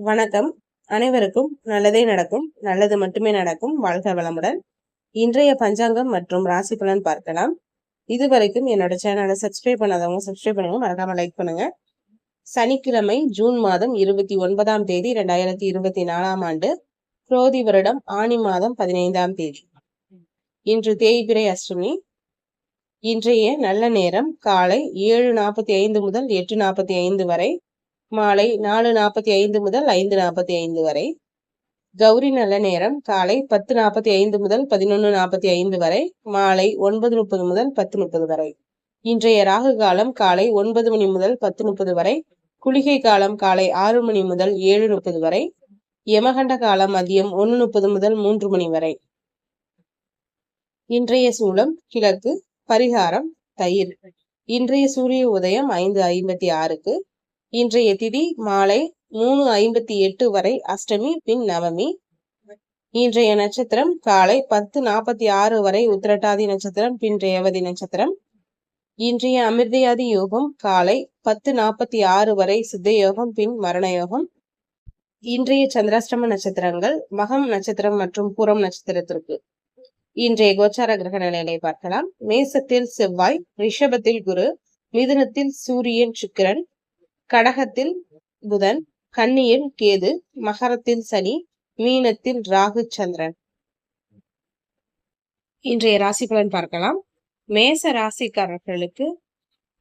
வணக்கம். அனைவருக்கும் நல்லதே நடக்கும். நல்லது மட்டுமே நடக்கும். வாழ்க வளமுடன். இன்றைய பஞ்சாங்கம் மற்றும் ராசி பலன் பார்க்கலாம். இதுவரைக்கும் என்னோட சேனலை சப்ஸ்கிரைப் பண்ணாதவங்க சப்ஸ்கிரைப் பண்ணுங்க. மறக்காம லைக் பண்ணுங்க. சனிக்கிழமை ஜூன் மாதம் இருபத்தி ஒன்பதாம் தேதி இரண்டாயிரத்தி இருபத்தி நாலாம் ஆண்டு. குரோதி வருடம் ஆணி மாதம் பதினைந்தாம் தேதி. இன்று தேய்பிரை அஷ்டமி. இன்றைய நல்ல நேரம் காலை ஏழு நாற்பத்தி ஐந்து முதல் எட்டு நாற்பத்தி ஐந்து வரை. மாலை நாலு நாற்பத்தி ஐந்து முதல் ஐந்து நாற்பத்தி ஐந்து வரை. கௌரி நல்ல நேரம் காலை பத்து நாற்பத்தி ஐந்து முதல் பதினொன்று நாற்பத்தி ஐந்து வரை. மாலை ஒன்பது முப்பது முதல் பத்து முப்பது வரை. இன்றைய ராகு காலம் காலை ஒன்பது மணி முதல் பத்து முப்பது வரை. குளிகை காலம் காலை ஆறு மணி முதல் ஏழு முப்பது வரை. யமகண்ட காலம் மதியம் ஒன்று முப்பது முதல் மூன்று மணி வரை. இன்றைய சூலம் கிழக்கு பரிகாரம் தயிர். இன்றைய சூரிய உதயம் ஐந்து ஐம்பத்தி ஆறுக்கு. இன்றைய திதி மாலை மூணு ஐம்பத்தி எட்டு வரை அஷ்டமி பின் நவமி. இன்றைய நட்சத்திரம் காலை பத்து நாற்பத்தி ஆறு வரை உத்திரட்டாதி நட்சத்திரம் பின் ரேவதி நட்சத்திரம். இன்றைய அமிர்தயாதி யோகம் காலை பத்து நாற்பத்தி ஆறு வரை சித்த யோகம் பின் மரண யோகம் இன்றைய சந்திராஷ்டம நட்சத்திரங்கள் மகம் நட்சத்திரம் மற்றும் புறம் நட்சத்திரத்திற்கு. இன்றைய கோச்சார கிரக நிலையை பார்க்கலாம். மேசத்தில் செவ்வாய் ரிஷபத்தில் குரு மிதுனத்தில் சூரியன் சுக்கிரன் கடகத்தில் புதன் கன்னியில் கேது மகரத்தில் சனி மீனத்தில் ராகு சந்திரன். இன்றைய ராசி பலன் பார்க்கலாம். மேச ராசிக்காரர்களுக்கு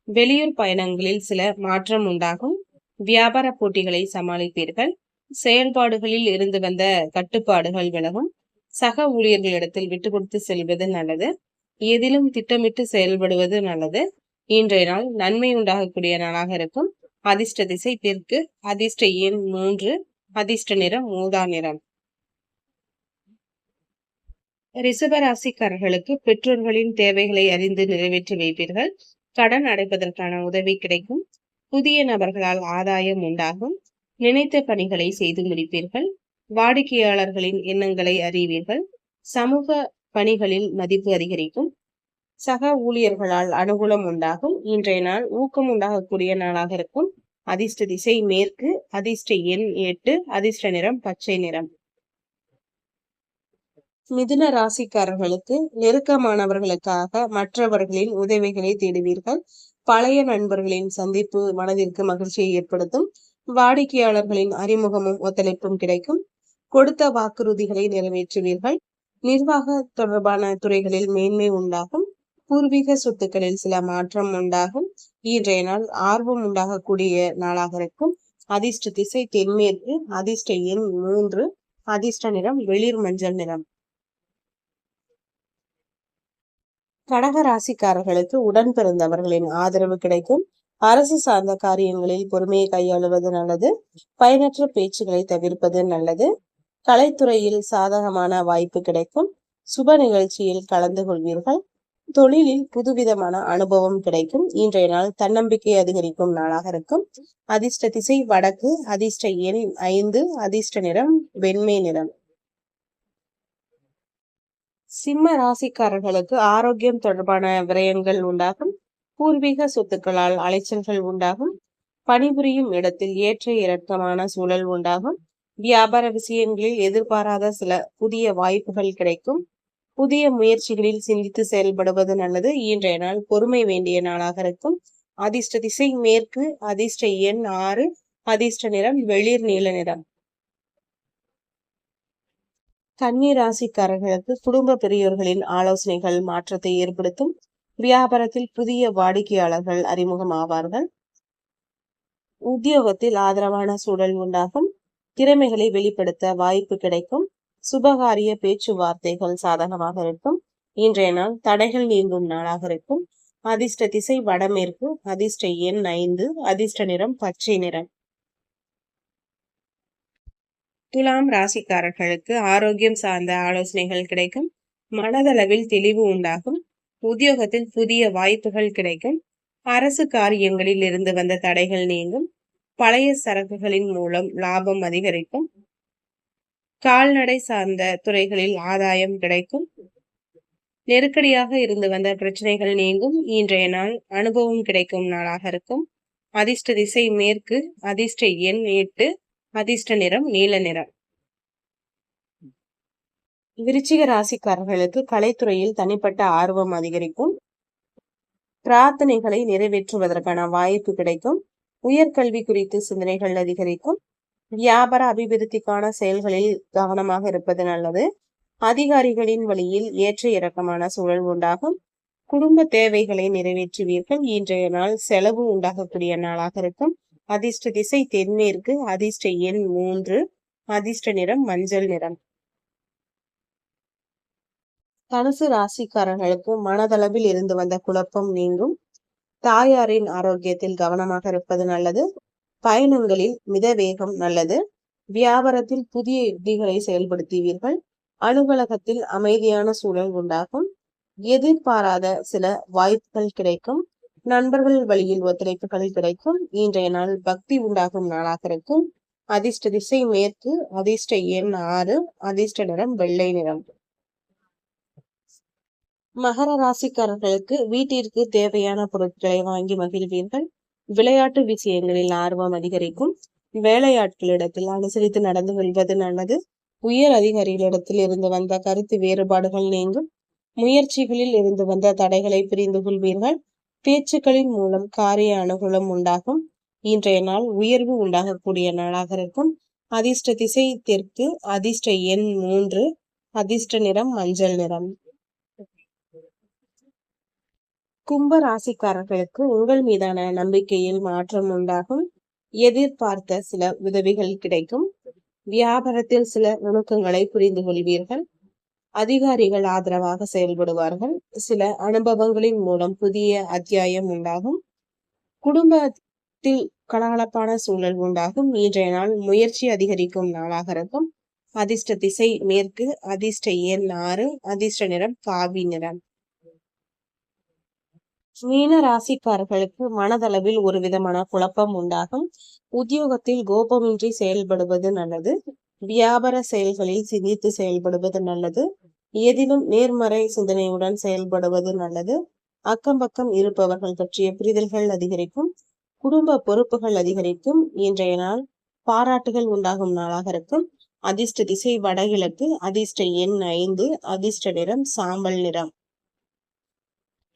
வெளியூர் பயணங்களில் சில மாற்றம் உண்டாகும். வியாபார போட்டிகளை சமாளிப்பீர்கள். செயல்பாடுகளில் இருந்து வந்த கட்டுப்பாடுகள் விலகும். சக ஊழியர்களிடத்தில் விட்டு கொடுத்து செல்வது நல்லது. எதிலும் திட்டமிட்டு செயல்படுவது நல்லது. இன்றைய நாள் நன்மை உண்டாகக்கூடிய நாளாக இருக்கும். அதிர்ஷ்ட திசை தெற்கு அதிர்ஷ்ட எண் மூன்று அதிர்ஷ்ட நிறம் மூதா நிறம். ரிசபராசிக்காரர்களுக்கு பெற்றோர்களின் தேவைகளை அறிந்து நிறைவேற்றி வைப்பீர்கள். கடன் அடைப்பதற்கான உதவி கிடைக்கும். புதிய நபர்களால் ஆதாயம் உண்டாகும். நினைத்த பணிகளை செய்து முடிப்பீர்கள். வாடிக்கையாளர்களின் எண்ணங்களை அறிவீர்கள். சமூக பணிகளில் மதிப்பு அதிகரிக்கும். சக ஊழியர்களால் அனுகூலம் உண்டாகும். இன்றைய நாள் ஊக்கம் உண்டாகக்கூடிய நாளாக இருக்கும். அதிர்ஷ்ட திசை மேற்கு அதிர்ஷ்ட எண் எட்டு அதிர்ஷ்ட நிறம் பச்சை நிறம். மிதுன ராசிக்காரர்களுக்கு நெருக்கமானவர்களுக்காக மற்றவர்களின் உதவிகளை தேடுவீர்கள். பழைய நண்பர்களின் சந்திப்பு மனதிற்கு மகிழ்ச்சியை ஏற்படுத்தும். வாடிக்கையாளர்களின் அறிமுகமும் ஒத்துழைப்பும் கிடைக்கும். கொடுத்த வாக்குறுதிகளை நிறைவேற்றுவீர்கள். நிர்வாக தொடர்பான துறைகளில் மேன்மை உண்டாகும். பூர்வீக சொத்துக்களில் சில மாற்றம் உண்டாகும். இன்றைய நாள் ஆர்வம் உண்டாகக்கூடிய நாளாக இருக்கும். அதிர்ஷ்ட திசை தென்மேற்கு அதிர்ஷ்ட எண் மூன்று அதிர்ஷ்ட நிறம் வெளிர் மஞ்சள் நிறம். கடக ராசிக்காரர்களுக்கு உடன் பிறந்தவர்களின் ஆதரவு கிடைக்கும். அரசு சார்ந்த காரியங்களில் பொறுமையை கையாளுவது நல்லது. பயனற்ற பேச்சுகளை தவிர்ப்பது நல்லது. கலைத்துறையில் சாதகமான வாய்ப்பு கிடைக்கும். சுப நிகழ்ச்சியில் கலந்து கொள்வீர்கள். தொழிலில் புதுவிதமான அனுபவம் கிடைக்கும். இன்றைய நாள் தன்னம்பிக்கை அதிகரிக்கும் நாளாக இருக்கும். அதிர்ஷ்ட திசை வடக்கு அதிர்ஷ்ட எண் ஐந்து அதிர்ஷ்ட நிறம் வெண்மை நிறம். சிம்ம ராசிக்காரர்களுக்கு ஆரோக்கியம் தொடர்பான விரயங்கள் உண்டாகும். பூர்வீக சொத்துக்களால் அலைச்சல்கள் உண்டாகும். பணிபுரியும் இடத்தில் ஏற்ற இறக்கமான சூழல் உண்டாகும். வியாபார விஷயங்களில் எதிர்பாராத சில புதிய வாய்ப்புகள் கிடைக்கும். புதிய முயற்சிகளில் சிந்தித்து செயல்படுவது நல்லது. இன்றைய நாள் பொறுமை வேண்டிய நாளாக இருக்கும். அதிர்ஷ்ட திசை மேற்கு அதிர்ஷ்ட எண் ஆறு அதிர்ஷ்ட நிறம் வெளிர் நீல நிறம். கன்னி ராசிக்காரர்களுக்கு குடும்ப பெரியோர்களின் ஆலோசனைகள் மாற்றத்தை ஏற்படுத்தும். வியாபாரத்தில் புதிய வாடிக்கையாளர்கள் அறிமுகம் ஆவார்கள். உத்தியோகத்தில் ஆதரவான சூழல் உண்டாகும். திறமைகளை வெளிப்படுத்த வாய்ப்பு கிடைக்கும். சுபகாரிய பேச்சுவார்த்தைகள் சாதகமாக இருக்கும். இன்றைய நாள் தடைகள் நீங்கும் நாளாக இருக்கும். அதிர்ஷ்ட திசை வடமேற்கு அதிர்ஷ்ட எண் ஐந்து அதிர்ஷ்ட நிறம் பச்சை நிறம். துலாம் ராசிக்காரர்களுக்கு ஆரோக்கியம் சார்ந்த ஆலோசனைகள் கிடைக்கும். மனதளவில் தெளிவு உண்டாகும். உத்தியோகத்தில் புதிய வாய்ப்புகள் கிடைக்கும். அரசு காரியங்களில் இருந்து வந்த தடைகள் நீங்கும். பழைய சரக்குகளின் மூலம் லாபம் அதிகரிக்கும். கால்நடை சார்ந்த துறைகளில் ஆதாயம் கிடைக்கும். நெருக்கடியாக இருந்து வந்த பிரச்சனைகள் நீங்கும். இன்றைய நாள் அனுபவம் கிடைக்கும் நாளாக இருக்கும். அதிர்ஷ்ட திசை மேற்கு அதிர்ஷ்ட எண் எட்டு அதிர்ஷ்ட நிறம் நீல நிறம். விருச்சிக ராசிக்காரர்களுக்கு கலைத்துறையில் தனிப்பட்ட ஆர்வம் அதிகரிக்கும். பிரார்த்தனைகளை நிறைவேற்றுவதற்கான வாய்ப்பு கிடைக்கும். உயர்கல்வி குறித்து சிந்தனைகள் அதிகரிக்கும். வியாபார அபிவிருத்திக்கான செயல்களில் கவனமாக இருப்பது நல்லது. அதிகாரிகளின் வழியில் ஏற்ற இறக்கமான சூழல் உண்டாகும். குடும்ப தேவைகளை நிறைவேற்றுவீர்கள். இன்றைய நாள் செலவு உண்டாகக்கூடிய நாளாக இருக்கும். அதிர்ஷ்ட திசை தென்மேற்கு அதிர்ஷ்ட எண் மூன்று அதிர்ஷ்ட நிறம் மஞ்சள் நிறம். தனுசு ராசிக்காரர்களுக்கு மனதளவில் இருந்து வந்த குழப்பம் நீங்கும். தாயாரின் ஆரோக்கியத்தில் கவனமாக இருப்பது நல்லது. பயணங்களில் மித வேகம் நல்லது. வியாபாரத்தில் புதிய யுக்திகளை செயல்படுத்துவீர்கள். அலுவலகத்தில் அமைதியான சூழல் உண்டாகும். எதிர்பாராத சில வாய்ப்புகள் கிடைக்கும். நண்பர்கள் வழியில் ஒத்துழைப்புகள் கிடைக்கும். இன்றைய நாள் பக்தி உண்டாகும் நாளாக இருக்கும். அதிர்ஷ்ட திசை மேற்கு அதிர்ஷ்ட எண் ஆறு அதிர்ஷ்ட நிறம் வெள்ளை நிறம். மகர ராசிக்காரர்களுக்கு வீட்டிற்கு தேவையான பொருட்களை வாங்கி மகிழ்வீர்கள். விளையாட்டு விஷயங்களில் ஆர்வம் அதிகரிக்கும். வேலையாட்களிடத்தில் அனுசரித்து நடந்து கொள்வது நல்லது. உயர் அதிகாரிகளிடத்தில் இருந்து வந்த கருத்து வேறுபாடுகள் நீங்கும். முயற்சிகளில் இருந்து வந்த தடைகளை புரிந்து கொள்வீர்கள். பேச்சுக்களின் மூலம் காரிய அனுகூலம் உண்டாகும். இன்றைய நாள் உயர்வு உண்டாகக்கூடிய நாளாக இருக்கும். அதிர்ஷ்ட திசை தெற்கு அதிர்ஷ்ட எண் மூன்று அதிர்ஷ்ட நிறம் மஞ்சள் நிறம். கும்ப ராசிக்காரர்களுக்கு உங்கள் மீதான நம்பிக்கையில் மாற்றம் உண்டாகும். எதிர்பார்த்த சில உதவிகள் கிடைக்கும். வியாபாரத்தில் சில நுணுக்கங்களை புரிந்து கொள்வீர்கள். அதிகாரிகள் ஆதரவாக செயல்படுவார்கள். சில அனுபவங்களின் மூலம் புதிய அத்தியாயம் உண்டாகும். குடும்பத்தில் கலகலப்பான சூழல் உண்டாகும். இன்றைய நாள் முயற்சி அதிகரிக்கும் நாளாக இருக்கும். அதிர்ஷ்ட திசை மேற்கு அதிர்ஷ்ட எண் ஆறு அதிர்ஷ்ட நிறம் காவி நிறம். மீன ராசிக்காரர்களுக்கு மனதளவில் ஒரு விதமான குழப்பம் உண்டாகும். உத்தியோகத்தில் கோபமின்றி செயல்படுவது நல்லது. வியாபார செயல்களில் சிந்தித்து செயல்படுவது நல்லது. எதிலும் நேர்மறை சிந்தனையுடன் செயல்படுவது நல்லது. அக்கம் பக்கம் இருப்பவர்கள் பற்றிய புரிதல்கள் அதிகரிக்கும். குடும்ப பொறுப்புகள் அதிகரிக்கும். இன்றைய நாள் பாராட்டுகள் உண்டாகும் நாளாக இருக்கும். அதிர்ஷ்ட திசை வடகிழக்கு அதிர்ஷ்ட எண் ஐந்து அதிர்ஷ்ட நிறம் சாம்பல் நிறம்.